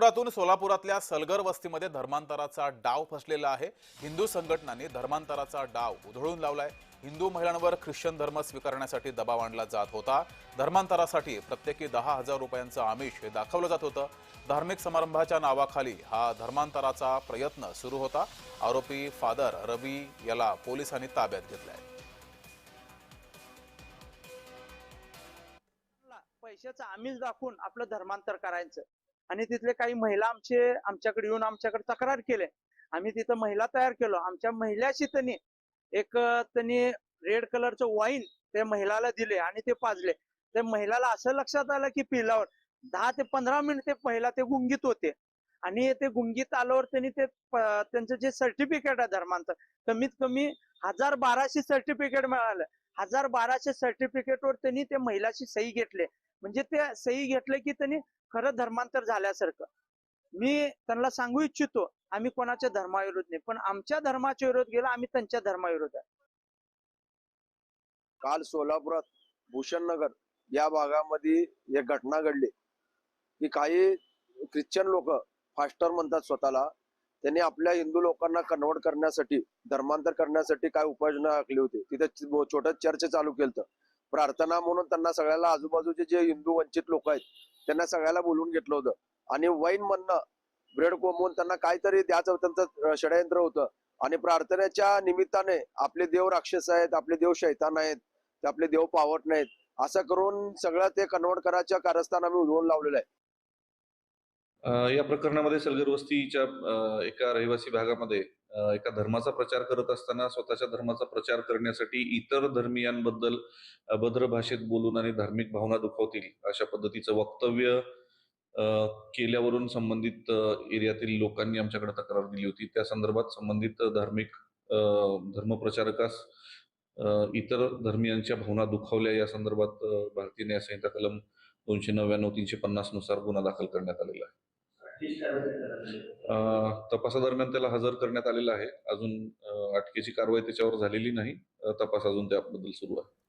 कोल्हापुरातून सोलापुरातल्या सलगर वस्तीमध्ये धर्मांतराचा डाव फसलेला आहे. हिंदू संघटनांनी धर्मांतराचा डाव उधळून लावलाय. हिंदू महिलांवर ख्रिश्चन धर्म स्वीकारण्यासाठी दबाव आणला जात होता. धर्मांतरासाठी प्रत्येकी दहा हजार रुपयांचं आमिष हे दाखवलं जात होतं. धार्मिक समारंभाच्या नावाखाली हा धर्मांतराचा प्रयत्न सुरू होता. आरोपी फादर रवी याला पोलिसांनी ताब्यात घेतलाय. पैशाचं आमिष दाखवून आपलं धर्मांतर करायचं. आणि तिथले काही महिला आमचे आमच्याकडे येऊन आमच्याकडे तक्रार केले. आम्ही तिथं महिला तयार केलो. आमच्या महिलाशी त्यांनी एक त्यांनी रेड कलरचं वाईन त्या महिलाला दिले आणि ते पाजले. त्या महिलाला असं लक्षात आलं की पिल्यावर दहा ते पंधरा मिनिट ते महिला ते गुंगीत होते. आणि ते गुंगीत आल्यावर त्यांनी ते त्यांचं जे सर्टिफिकेट आहे धर्मांतर कमीत कमी हजार बाराशे सर्टिफिकेट मिळालं. हजार बाराशे सर्टिफिकेटवर त्यांनी ते महिलाशी सही घेतले. म्हणजे ते सही घेतले की त्यांनी खरं धर्मांतर झाल्यासारखं. मी त्यांना सांगू इच्छितो आम्ही कोणाच्या धर्माविरोध नाही. पण आमच्या धर्माच्या विरोध गेला आम्ही त्यांच्या धर्माविरोध आहे. काल सोलापुरात भूषण नगर या भागामध्ये एक घटना घडली. की काही ख्रिश्चन लोक फास्टर म्हणतात स्वतःला त्यांनी आपल्या हिंदू लोकांना कन्वर्ट करण्यासाठी धर्मांतर करण्यासाठी काय उपाययोजना आखली होती? तिथे छोटं चर्च चालू केलं प्रार्थना म्हणून त्यांना सगळ्याला आजूबाजूचे जे हिंदू वंचित लोक आहेत त्यांना सगळ्याला बोलवून घेतलं होतं. आणि वाईन म्हणणं ब्रेड कोंबून त्यांना काहीतरी द्याचं त्यांचं षडयंत्र होतं. आणि प्रार्थनेच्या निमित्ताने आपले देव राक्षस आहेत आपले देव शैतान आहेत ते आपले देव पावट नाहीत असं करून सगळं ते कन्वर्ट करायच्या कारस्थान आम्ही उधळून लावलेलं आहे. या प्रकरणामध्ये सलगर वस्तीच्या एका रहिवासी भागामध्ये एका धर्माचा प्रचार करत असताना स्वतःच्या धर्माचा प्रचार करण्यासाठी इतर धर्मियांबद्दल अभद्र भाषेत बोलून आणि धार्मिक भावना दुखावतील अशा पद्धतीचं वक्तव्य केल्यावरून संबंधित एरियातील लोकांनी आमच्याकडे तक्रार दिली होती. त्या संदर्भात संबंधित धार्मिक धर्मप्रचारकास इतर धर्मियांच्या भावना दुखावल्या. या संदर्भात भारतीय न्यायसंहिता कलम दोनशे नव्याण्णव तीनशे पन्नासनुसार गुन्हा दाखल करण्यात आलेला आहे. तपासादरम्यान त्याला हजर करण्यात आलेला आहे. अजून अटकेची कारवाई त्याच्यावर झालेली नाही. तपास अजून त्याबद्दल सुरू आहे.